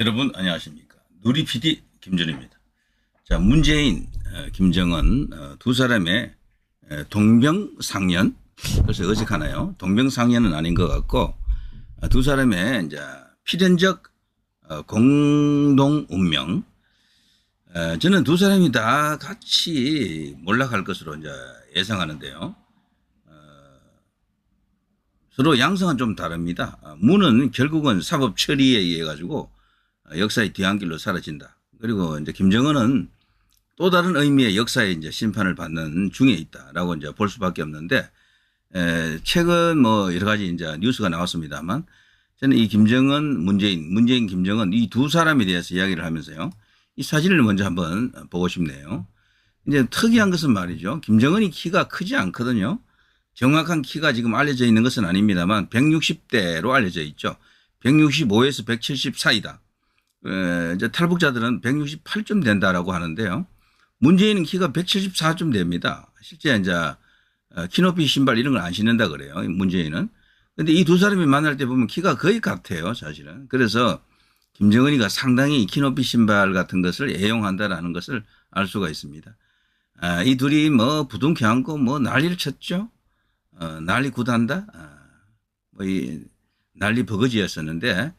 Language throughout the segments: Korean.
여러분 안녕하십니까 누리 PD 김준입니다. 자 문재인, 어, 김정은 어, 두 사람의 에, 동병상련 그래서 어색하나요? 동병상련은 아닌 것 같고 어, 두 사람의 이제 필연적 어, 공동 운명 어, 저는 두 사람이 다 같이 몰락할 것으로 이제 예상하는데요. 어, 서로 양상은 좀 다릅니다. 어, 무는 결국은 사법 처리에 의해 가지고 어, 역사의 뒤안길로 사라진다. 그리고 이제 김정은은 또 다른 의미의 역사의 이제 심판을 받는 중에 있다라고 이제 볼 수밖에 없는데 에, 최근 뭐 여러 가지 이제 뉴스가 나왔습니다만 저는 이 김정은, 문재인, 문재인, 김정은 이 두 사람에 대해서 이야기를 하면서요. 이 사진을 먼저 한번 보고 싶네요. 이제 특이한 것은 말이죠. 김정은이 키가 크지 않거든요. 정확한 키가 지금 알려져 있는 것은 아닙니다만 160대로 알려져 있죠. 165에서 170 사이다. 에, 이제 탈북자들은 168쯤 된다라고 하는데요. 문재인은 키가 174쯤 됩니다. 실제 이제 어, 키높이 신발 이런 걸 안 신는다 그래요. 문재인은. 근데 이 두 사람이 만날 때 보면 키가 거의 같아요, 사실은. 그래서 김정은이가 상당히 키높이 신발 같은 것을 애용한다라는 것을 알 수가 있습니다. 아, 이 둘이 뭐 부둥켜 안고 뭐 난리를 쳤죠. 어, 난리 굿한다. 아, 뭐이 난리 버거지였었는데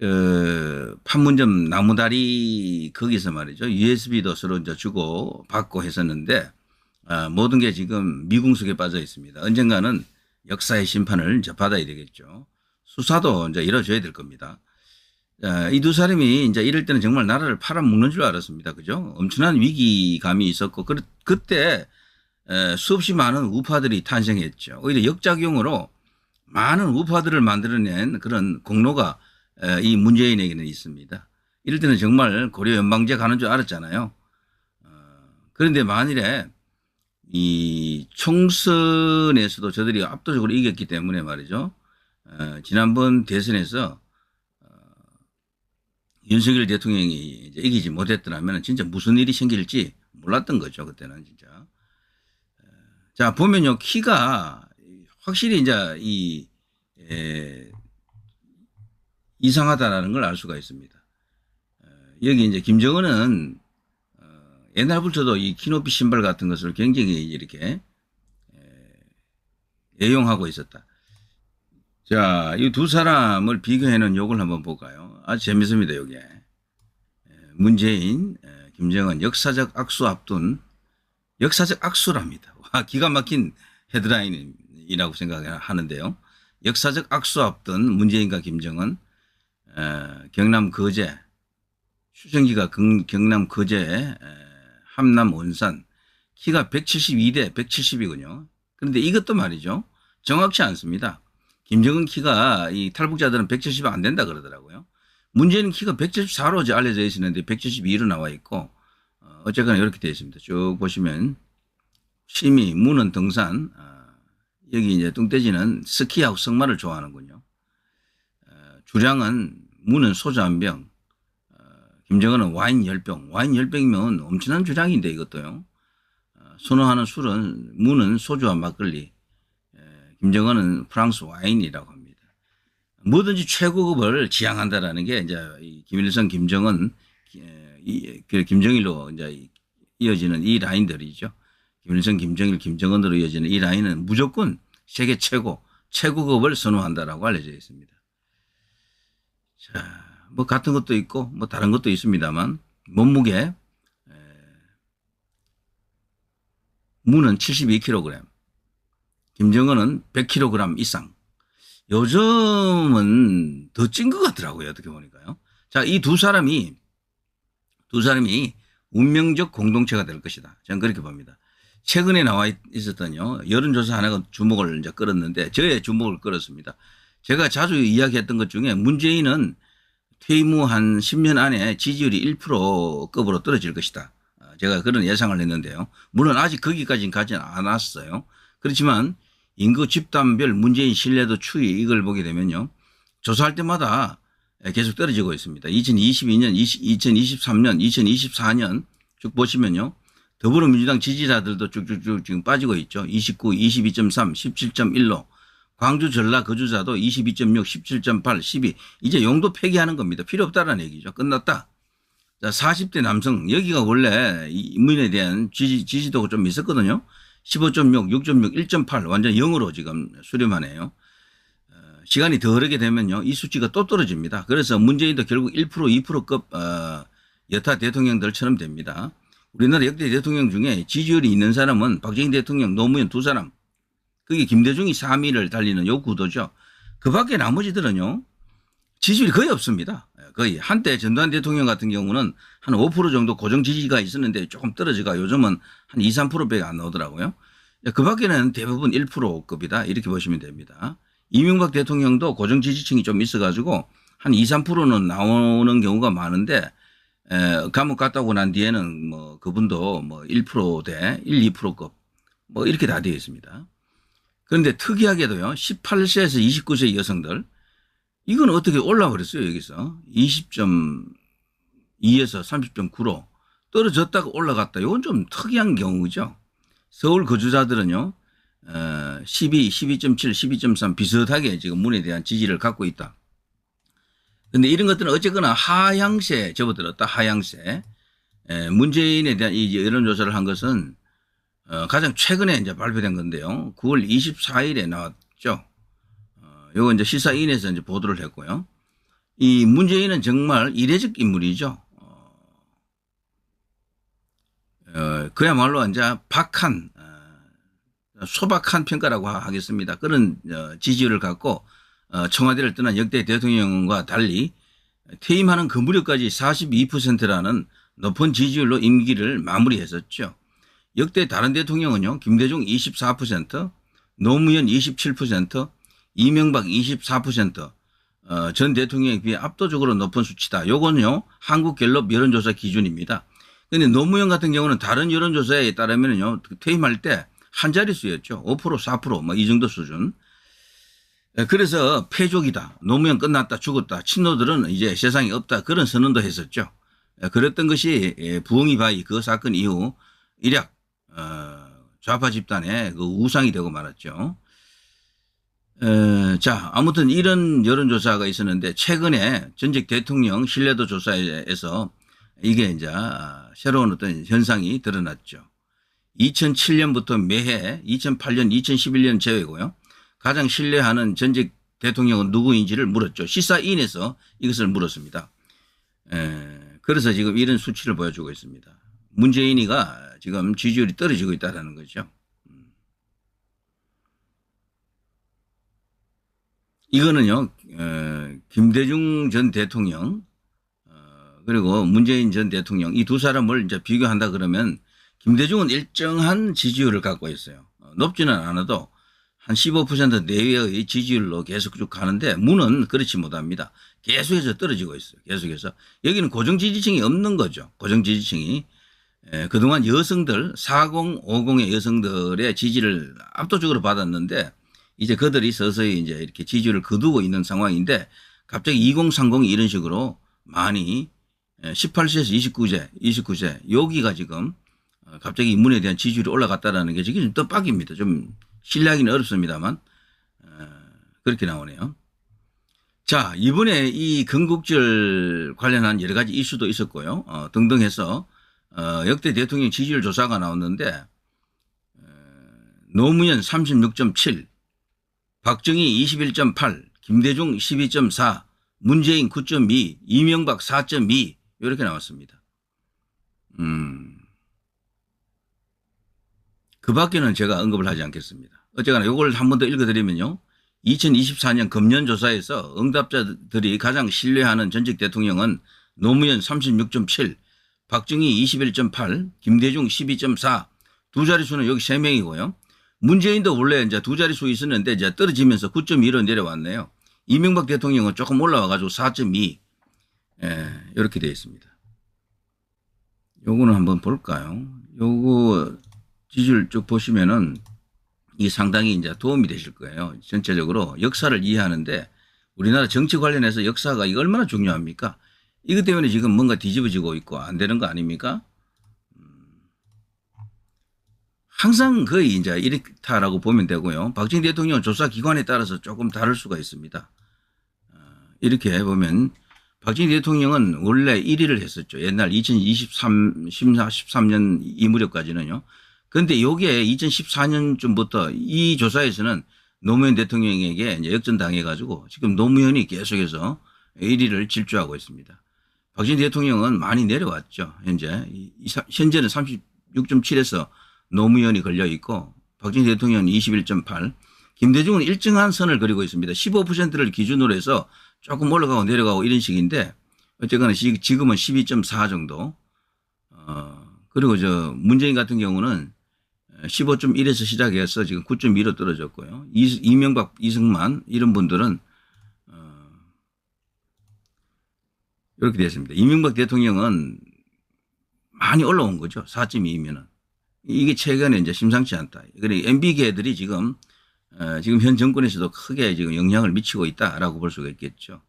어, 판문점 나무다리 거기서 말이죠. USB도 서로 이제 주고 받고 했었는데 아, 모든 게 지금 미궁속에 빠져 있습니다. 언젠가는 역사의 심판을 이제 받아야 되겠죠. 수사도 이제 이뤄져야 될 겁니다. 이두 사람이 이제 이럴 때는 정말 나라를 팔아먹는 줄 알았습니다. 그죠? 엄청난 위기감이 있었고, 그, 그때 에, 수없이 많은 우파들이 탄생했죠. 오히려 역작용으로 많은 우파들을 만들어낸 그런 공로가 에, 이 문재인에게는 있습니다. 이럴 때는 정말 고려 연방제 가는 줄 알았잖아요. 어, 그런데 만일에 이 총선에서도 저들이 압도적으로 이겼기 때문에 말이죠. 어, 지난번 대선에서 어, 윤석열 대통령이 이기지 못했더라면 진짜 무슨 일이 생길지 몰랐던 거죠. 그때는 진짜. 어, 자, 보면요. 키가 확실히 이제 이, 에, 이상하다라는 걸 알 수가 있습니다. 어, 여기 이제 김정은은 어, 옛날부터도 이 키높이 신발 같은 것을 굉장히 이렇게 애용하고 있었다. 자, 이 두 사람을 비교해 놓은 요걸 한번 볼까요? 아주 재밌습니다, 요게. 문재인, 김정은 역사적 악수 앞둔 역사적 악수랍니다. 와, 기가 막힌 헤드라인이라고 생각하는데요. 역사적 악수 앞둔 문재인과 김정은, 경남 거제, 추정기가 경남 거제, 함남 원산, 키가 172대 170이군요. 그런데 이것도 말이죠. 정확치 않습니다. 김정은 키가 이 탈북자들은 170이 안 된다 그러더라고요. 문제는 키가 174로 알려져 있었는데 172로 나와 있고 어, 어쨌거나 이렇게 되어 있습니다. 쭉 보시면 심의, 무는 등산, 어, 여기 이제 뚱떼지는 스키하고 승마를 좋아하는군요. 어, 주량은 무는 소주 한 병, 어, 김정은은 와인 10병. 와인 10병이면 엄청난 주량인데 이것도요. 어, 선호하는 술은 무는 소주와 막걸리, 김정은은 프랑스 와인이라고 합니다. 뭐든지 최고급을 지향한다라는 게 이제 김일성, 김정은, 그 김정일로 이제 이어지는 이 라인들이죠. 김일성, 김정일, 김정은으로 이어지는 이 라인은 무조건 세계 최고, 최고급을 선호한다라고 알려져 있습니다. 자, 뭐 같은 것도 있고 뭐 다른 것도 있습니다만 몸무게 무는 72kg, 김정은은 100kg 이상. 요즘은 더 찐 것 같더라고요. 어떻게 보니까요. 자, 이 두 사람이, 두 사람이 운명적 공동체가 될 것이다. 저는 그렇게 봅니다. 최근에 나와 있었던요. 여론조사 하나가 주목을 이제 끌었는데, 저의 주목을 끌었습니다. 제가 자주 이야기했던 것 중에 문재인은 퇴임 후 한 10년 안에 지지율이 1%급으로 떨어질 것이다. 제가 그런 예상을 했는데요. 물론 아직 거기까지는 가지는 않았어요. 그렇지만 인구 집단별 문재인 신뢰도 추이 이걸 보게 되면요. 조사할 때마다 계속 떨어지고 있습니다. 2022년, 20, 2023년, 2024년 쭉 보시면요. 더불어민주당 지지자들도 쭉쭉쭉 지금 빠지고 있죠. 29, 22.3, 17.1로 광주 전라 거주자도 22.6, 17.8, 12 이제 용도 폐기하는 겁니다. 필요 없다라는 얘기죠. 끝났다. 자, 40대 남성 여기가 원래 이 인문에 대한 지지, 지지도가 좀 있었거든요. 15.6, 6.6, 1.8 완전 0으로 지금 수렴하네요. 어, 시간이 더 흐르게 되면요. 이 수치가 또 떨어집니다. 그래서 문재인도 결국 1% 2%급 어, 여타 대통령들처럼 됩니다. 우리나라 역대 대통령 중에 지지율이 있는 사람은 박정희 대통령, 노무현 두 사람. 그게 김대중이 3위를 달리는 요 구도죠. 그 밖에 나머지들은요. 지지율이 거의 없습니다. 거의 한때 전두환 대통령 같은 경우는 한 5% 정도 고정 지지가 있었는데 조금 떨어지가 요즘은 한 2, 3%밖에 안 나오더라고요. 그 밖에는 대부분 1%급이다. 이렇게 보시면 됩니다. 이명박 대통령도 고정 지지층이 좀 있어가지고 한 2, 3%는 나오는 경우가 많은데 에, 감옥 갔다 오고 난 뒤에는 뭐 그분도 뭐 1%대 1, 2%급 뭐 이렇게 다 되어 있습니다. 그런데 특이하게도요, 18세에서 29세 여성들, 이건 어떻게 올라버렸어요, 여기서. 20.2에서 30.9로 떨어졌다가 올라갔다. 이건 좀 특이한 경우죠. 서울 거주자들은요, 어, 12, 12.7, 12.3 비슷하게 지금 문에 대한 지지를 갖고 있다. 근데 이런 것들은 어쨌거나 하향세 접어들었다, 하향세. 에, 문재인에 대한 이 여론조사를 한 것은 어, 가장 최근에 이제 발표된 건데요. 9월 24일에 나왔죠. 어, 요거 이제 시사인에서 이제 보도를 했고요. 이 문재인은 정말 이례적 인물이죠. 어, 어, 그야말로 이제 박한, 어, 소박한 평가라고 하겠습니다. 그런 어, 지지율을 갖고 어, 청와대를 떠난 역대 대통령과 달리 퇴임하는 그 무렵까지 42%라는 높은 지지율로 임기를 마무리했었죠. 역대 다른 대통령은요, 김대중 24%, 노무현 27%, 이명박 24%, 어, 전 대통령에 비해 압도적으로 높은 수치다. 요거는요, 한국갤럽 여론조사 기준입니다. 근데 노무현 같은 경우는 다른 여론조사에 따르면요, 퇴임할 때 한 자릿수였죠. 5%, 4%, 뭐 이 정도 수준. 그래서 패족이다. 노무현 끝났다, 죽었다. 친노들은 이제 세상에 없다. 그런 선언도 했었죠. 그랬던 것이 부엉이 바위 그 사건 이후 일약 어, 좌파 집단의 그 우상이 되고 말았죠. 에, 자, 아무튼 이런 여론조사가 있었는데 최근에 전직 대통령 신뢰도 조사에서 이게 이제 새로운 어떤 현상이 드러났죠. 2007년부터 매해 2008년, 2011년 제외고요. 가장 신뢰하는 전직 대통령은 누구인지를 물었죠. 시사인에서 이것을 물었습니다. 에, 그래서 지금 이런 수치를 보여주고 있습니다. 문재인이가 지금 지지율이 떨어지고 있다는 거죠. 음. 이거는요, 어, 김대중 전 대통령, 어, 그리고 문재인 전 대통령, 이 두 사람을 이제 비교한다 그러면 김대중은 일정한 지지율을 갖고 있어요. 어, 높지는 않아도 한 15% 내외의 지지율로 계속 쭉 가는데 문은 그렇지 못합니다. 계속해서 떨어지고 있어요. 계속해서. 여기는 고정 지지층이 없는 거죠. 고정 지지층이. 예, 그동안 여성들 40, 50의 여성들의 지지를 압도적으로 받았는데 이제 그들이 서서히 이제 이렇게 지지를 거두고 있는 상황인데 갑자기 2030 이런 식으로 많이 18세에서 29세, 29세 여기가 지금 어, 갑자기 인문에 대한 지지율이 올라갔다라는 게 지금 좀 떡박입니다. 좀 신뢰하기는 어렵습니다만 어, 그렇게 나오네요. 자 이번에 이 건국절 관련한 여러 가지 이슈도 있었고요. 어, 등등 해서 어, 역대 대통령 지지율 조사가 나왔는데 어, 노무현 36.7, 박정희 21.8, 김대중 12.4, 문재인 9.2, 이명박 4.2 이렇게 나왔습니다. 음. 그 밖에는 제가 언급을 하지 않겠습니다. 어쨌거나 이걸 한 번 더 읽어드리면요. 2024년 금년 조사에서 응답자들이 가장 신뢰하는 전직 대통령은 노무현 36.7, 박정희 21.8, 김대중 12.4, 두 자릿수는 여기 세 명이고요. 문재인도 원래 이제 두 자릿수 있었는데 이제 떨어지면서 9.2로 내려왔네요. 이명박 대통령은 조금 올라와가지고 4.2, 예, 이렇게 되어 있습니다. 요거는 한번 볼까요? 요거 지지율 쭉 보시면은 이 상당히 이제 도움이 되실 거예요. 전체적으로 역사를 이해하는데 우리나라 정치 관련해서 역사가 이거 얼마나 중요합니까? 이것 때문에 지금 뭔가 뒤집어지고 있고 안 되는 거 아닙니까? 음. 항상 거의 이제 이렇다라고 보면 되고요. 박정희 대통령 조사 기관에 따라서 조금 다를 수가 있습니다. 어, 이렇게 보면 박정희 대통령은 원래 1위를 했었죠. 옛날 2023, 14, 13년 이 무렵까지는요. 근데 요게 2014년쯤부터 이 조사에서는 노무현 대통령에게 역전당해가지고 지금 노무현이 계속해서 1위를 질주하고 있습니다. 박정희 대통령은 많이 내려왔죠. 현재 현재는 36.7에서 노무현이 걸려 있고 박정희 대통령은 21.8, 김대중은 일정한 선을 그리고 있습니다. 15%를 기준으로 해서 조금 올라가고 내려가고 이런 식인데 어쨌거나 지- 지금은 12.4 정도. 어 그리고 저 문재인 같은 경우는 15.1에서 시작해서 지금 9.2로 떨어졌고요. 이, 이명박, 이승만 이런 분들은 이렇게 됐습니다. 이명박 대통령은 많이 올라온 거죠. 4.2면은. 이게 최근에 이제 심상치 않다. 그래 MB계들이 지금 어, 지금 현 정권에서도 크게 지금 영향을 미치고 있다라고 볼 수가 있겠죠.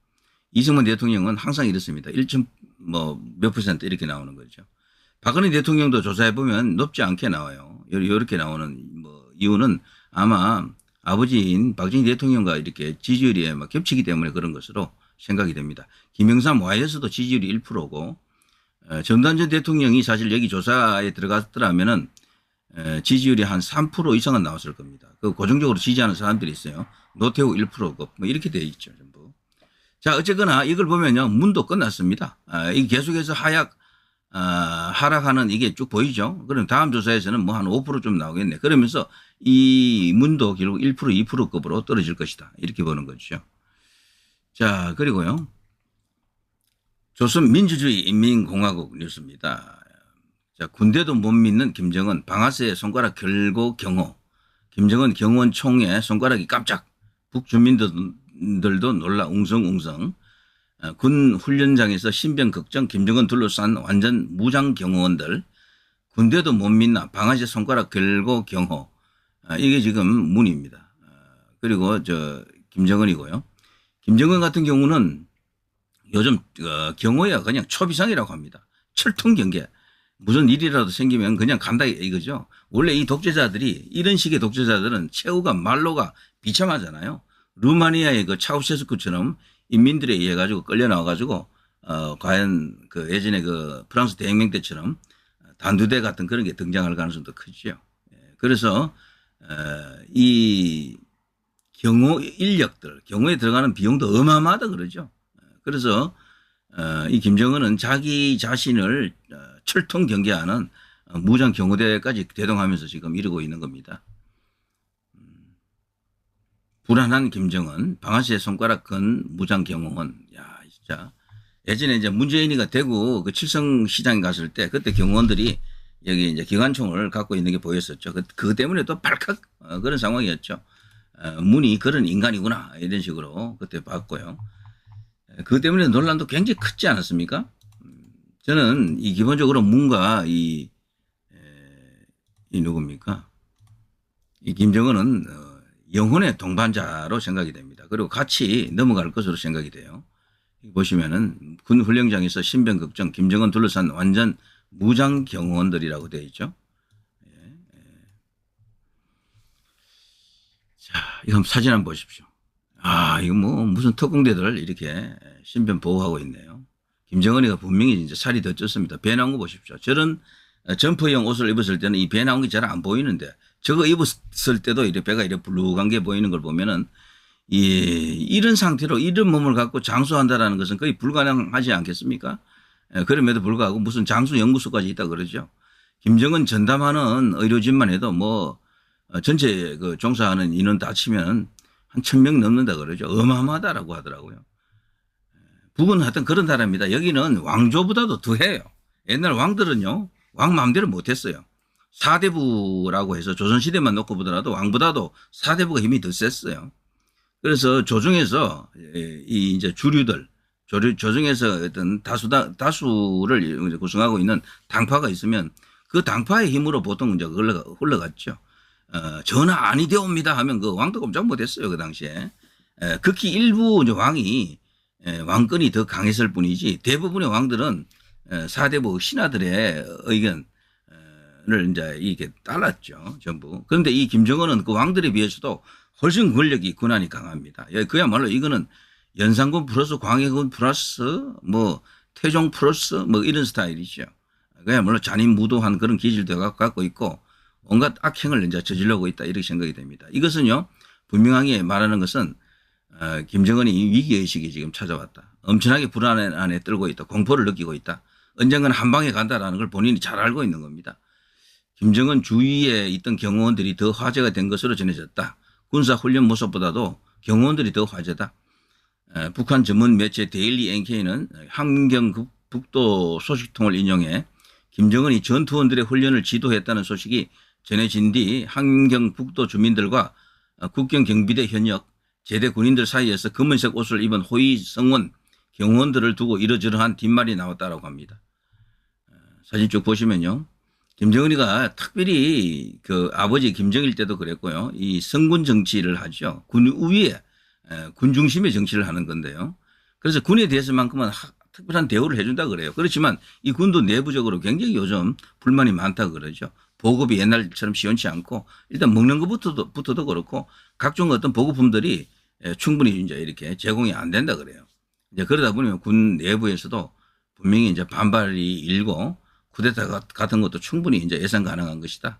이승만 대통령은 항상 이렇습니다. 1.뭐몇 퍼센트 이렇게 나오는 거죠. 박근혜 대통령도 조사해 보면 높지 않게 나와요. 요- 요렇게 나오는 뭐 이유는 아마 아버지인 박정희 대통령과 이렇게 지지율이 막 겹치기 때문에 그런 것으로 생각이 됩니다. 김영삼 와이에서도 지지율이 1%고 어, 전단전 대통령이 사실 여기 조사에 들어갔더라면은 에, 지지율이 한 3% 이상은 나왔을 겁니다. 그 고정적으로 지지하는 사람들이 있어요. 노태우 1%고 뭐 이렇게 돼 있죠, 전부. 자, 어쨌거나 이걸 보면요. 문도 끝났습니다. 아, 이게 계속해서 하약 아, 하락하는 이게 쭉 보이죠. 그럼 다음 조사에서는 뭐 한 5%좀 나오겠네. 그러면서 이 문도 결국 1% 2%급으로 떨어질 것이다. 이렇게 보는 거죠. 자, 그리고요. 조선민주주의 인민공화국 뉴스입니다. 자, 군대도 못 믿는 김정은 방아쇠에 손가락 결고 경호. 김정은 경호원 총에 손가락이 깜짝. 북주민들도 놀라 웅성웅성. 어, 군 훈련장에서 신병 걱정 김정은 둘러싼 완전 무장 경호원들. 군대도 못 믿나 방아쇠 손가락 결고 경호. 아, 이게 지금 문입니다. 어, 그리고 저 김정은이고요. 김정은 같은 경우는 요즘 어, 경호야 그냥 초비상이라고 합니다. 철통 경계. 무슨 일이라도 생기면 그냥 간다 이거죠. 원래 이 독재자들이 이런 식의 독재자들은 최후가 말로가 비참하잖아요. 루마니아의 그 차우세스쿠처럼 인민들에 의해 가지고 끌려 나와 가지고 어 과연 그 예전에 그 프랑스 대혁명 때처럼 단두대 같은 그런 게 등장할 가능성도 크죠. 예, 그래서 어 이 경호 인력들 경호에 들어가는 비용도 어마어마하다 그러죠. 그래서 어, 이 김정은은 자기 자신을 어, 철통 경계하는 어, 무장 경호대까지 대동하면서 지금 이루고 있는 겁니다. 음, 불안한 김정은 방아쇠 손가락 건 무장 경호원. 야 진짜 예전에 이제 문재인이가 대구 그 칠성 시장에 갔을 때 그때 경호원들이 여기 이제 기관총을 갖고 있는 게 보였었죠. 그, 그 때문에 또 발칵 어, 그런 상황이었죠. 어, 문이 그런 인간이구나 이런 식으로 그때 봤고요. 그 때문에 논란도 굉장히 크지 않았습니까? 음, 저는 이 기본적으로 문과 이, 에, 이 누굽니까? 이 김정은은 어, 영혼의 동반자로 생각이 됩니다. 그리고 같이 넘어갈 것으로 생각이 돼요. 보시면은 군 훈련장에서 신병 걱정 김정은 둘러싼 완전 무장 경호원들이라고 되어 있죠. 예, 예. 자, 한번 사진 한번 보십시오. 아, 이거 뭐 무슨 특공대들 이렇게 신변 보호하고 있네요. 김정은이가 분명히 이제 살이 더 쪘습니다. 배 나온 거 보십시오. 저런 어, 점퍼형 옷을 입었을 때는 이 배 나온 게 잘 안 보이는데 저거 입었을 때도 이렇게 배가 이렇게 불룩한 게 보이는 걸 보면은 이 이런 상태로 이런 몸을 갖고 장수한다라는 것은 거의 불가능하지 않겠습니까? 예, 그럼에도 불구하고 무슨 장수 연구소까지 있다 그러죠. 김정은 전담하는 의료진만 해도 뭐 어, 전체 그 종사하는 인원 다 치면 한 천 명 넘는다 그러죠. 어마어마하다라고 하더라고요. 북은 하여튼 그런 나라입니다. 여기는 왕조보다도 더해요. 옛날 왕들은요, 왕 마음대로 못했어요. 사대부라고 해서 조선시대만 놓고 보더라도 왕보다도 사대부가 힘이 더 셌어요. 그래서 조중에서 예, 이 이제 주류들, 조류, 조중에서 어떤 다수다, 다수를 구성하고 있는 당파가 있으면 그 당파의 힘으로 보통 이제 흘러갔죠. 어, 전화 아니 되옵니다 하면 그 왕도 꼼짝 못했어요 그 당시에. 에, 극히 일부 이제 왕이 에, 왕권이 더 강했을 뿐이지 대부분의 왕들은 에, 사대부 신하들의 의견을 이제 이게 따랐죠. 전부. 그런데 이 김정은은 그 왕들에 비해서도 훨씬 권력이 권한이 강합니다. 예, 그야말로 이거는 연산군 플러스 광해군 플러스 뭐 태종 플러스 뭐 이런 스타일이죠. 그야말로 잔인 무도한 그런 기질도 갖고 있고 온갖 악행을 이제 저지르고 있다 이렇게 생각이 됩니다. 이것은요 분명하게 말하는 것은 어, 김정은이 위기 의식이 지금 찾아왔다. 엄청나게 불안 안에 떨고 있다. 공포를 느끼고 있다. 언젠가는 한 방에 간다라는 걸 본인이 잘 알고 있는 겁니다. 김정은 주위에 있던 경호원들이 더 화제가 된 것으로 전해졌다. 군사 훈련 모습보다도 경호원들이 더 화제다. 에, 북한 전문 매체 데일리 NK는 북- 북도 소식통을 인용해 김정은이 전투원들의 훈련을 지도했다는 소식이 전해진 뒤 한경 북도 주민들과 어, 국경 경비대 현역 제대 군인들 사이에서 검은색 옷을 입은 호위 성원 경호원들을 두고 이러저러한 뒷말이 나왔다라고 합니다. 어, 사진 쭉 보시면요. 김정은이가 특별히 그 아버지 김정일 때도 그랬고요. 이 성군 정치를 하죠. 군 위에 에, 군 중심의 정치를 하는 건데요. 그래서 군에 대해서만큼은 하- 특별한 대우를 해준다 그래요. 그렇지만 이 군도 내부적으로 굉장히 요즘 불만이 많다 그러죠. 보급이 옛날처럼 시원치 않고 일단 먹는 것부터도 부터도 그렇고 각종 어떤 보급품들이 에, 충분히 이제 이렇게 제공이 안 된다 그래요. 이제 그러다 보면 군 내부에서도 분명히 이제 반발이 일고 쿠데타 같- 같은 것도 충분히 이제 예상 가능한 것이다.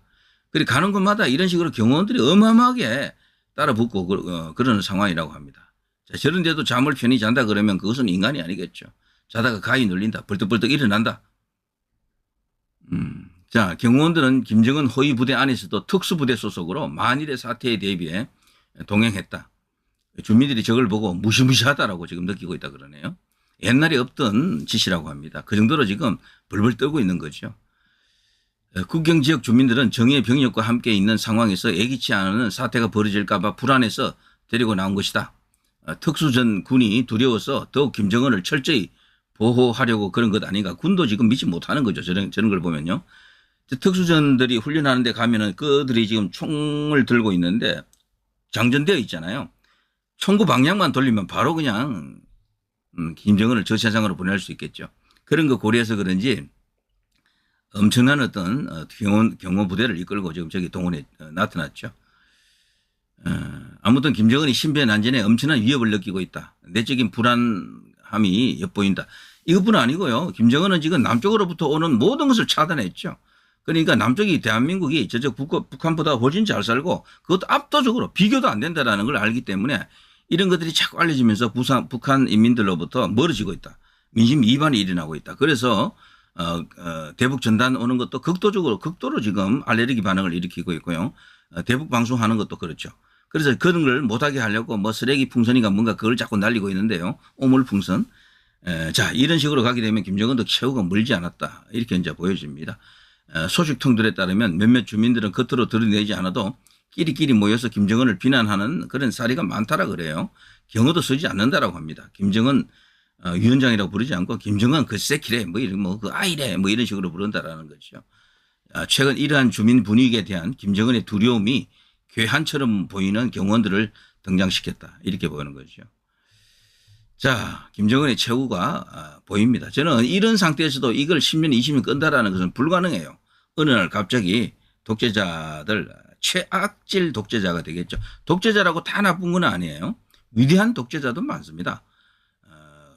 그리고 가는 곳마다 이런 식으로 경호원들이 어마어마하게 따라 붙고 그, 어, 그러는 상황이라고 합니다. 자, 저런데도 잠을 편히 잔다 그러면 그것은 인간이 아니겠죠. 자다가 가위 눌린다. 벌떡벌떡 일어난다. 음. 자, 경호원들은 김정은 호위 부대 안에서도 특수부대 소속으로 만일의 사태에 대비해 동행했다. 주민들이 저걸 보고 무시무시하다라고 지금 느끼고 있다 그러네요. 옛날에 없던 짓이라고 합니다. 그 정도로 지금 벌벌 떨고 있는 거죠. 어, 국경 지역 주민들은 정예 병력과 함께 있는 상황에서 예기치 않은 사태가 벌어질까봐 불안해서 데리고 나온 것이다. 어, 특수전 군이 두려워서 더욱 김정은을 철저히 보호하려고 그런 것 아닌가. 군도 지금 믿지 못하는 거죠. 저런, 저런 걸 보면요. 특수전들이 훈련하는데 가면은 그들이 지금 총을 들고 있는데 장전되어 있잖아요. 총구 방향만 돌리면 바로 그냥 음, 김정은을 저 세상으로 보낼 수 있겠죠. 그런 거 고려해서 그런지 엄청난 어떤 어, 경호, 경호 부대를 이끌고 지금 저기 동원에 어, 나타났죠. 어, 아무튼 김정은이 신변 안전에 엄청난 위협을 느끼고 있다. 내적인 불안함이 엿보인다. 이것뿐 아니고요. 김정은은 지금 남쪽으로부터 오는 모든 것을 차단했죠. 그러니까 남쪽이 대한민국이 저쪽 북, 북한보다 훨씬 잘 살고 그것도 압도적으로 비교도 안 된다라는 걸 알기 때문에 이런 것들이 자꾸 알려지면서 부산, 북한 인민들로부터 멀어지고 있다. 민심 이반이 일어나고 있다. 그래서 어, 어, 대북 전단 오는 것도 극도적으로 극도로 지금 알레르기 반응을 일으키고 있고요. 어, 대북 방송하는 것도 그렇죠. 그래서 그런 걸 못하게 하려고 뭐 쓰레기 풍선인가 뭔가 그걸 자꾸 날리고 있는데요. 오물 풍선. 에, 자 이런 식으로 가게 되면 김정은도 최후가 멀지 않았다. 이렇게 이제 보여집니다. 에, 소식통들에 따르면 몇몇 주민들은 겉으로 드러내지 않아도 끼리끼리 모여서 김정은을 비난하는 그런 사례가 많다라 그래요. 경호도 쓰지 않는다라고 합니다. 김정은 어, 위원장이라고 부르지 않고 김정은 그 새끼래 뭐 이런 뭐 그 아이래 뭐 이런 식으로 부른다라는 거죠. 아, 최근 이러한 주민 분위기에 대한 김정은의 두려움이 괴한처럼 보이는 경호원들을 등장시켰다 이렇게 보이는 거죠. 자, 김정은의 최후가 아, 보입니다. 저는 이런 상태에서도 이걸 10년, 20년 끈다라는 것은 불가능해요. 어느 날 갑자기 독재자들 최악질 독재자가 되겠죠. 독재자라고 다 나쁜 건 아니에요. 위대한 독재자도 많습니다. 어,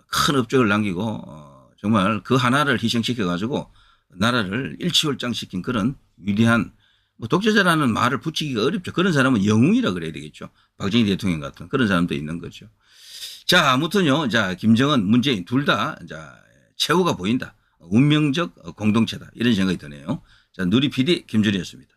큰 업적을 남기고 어, 정말 그 하나를 희생시켜 가지고 나라를 일치월장시킨 그런 위대한 뭐 독재자라는 말을 붙이기가 어렵죠. 그런 사람은 영웅이라 그래야 되겠죠. 박정희 대통령 같은 그런 사람도 있는 거죠. 자, 아무튼요. 자, 김정은, 문재인 둘 다 자, 최후가 보인다. 운명적 공동체다. 이런 생각이 드네요. 자, 누리 PD 김준이었습니다.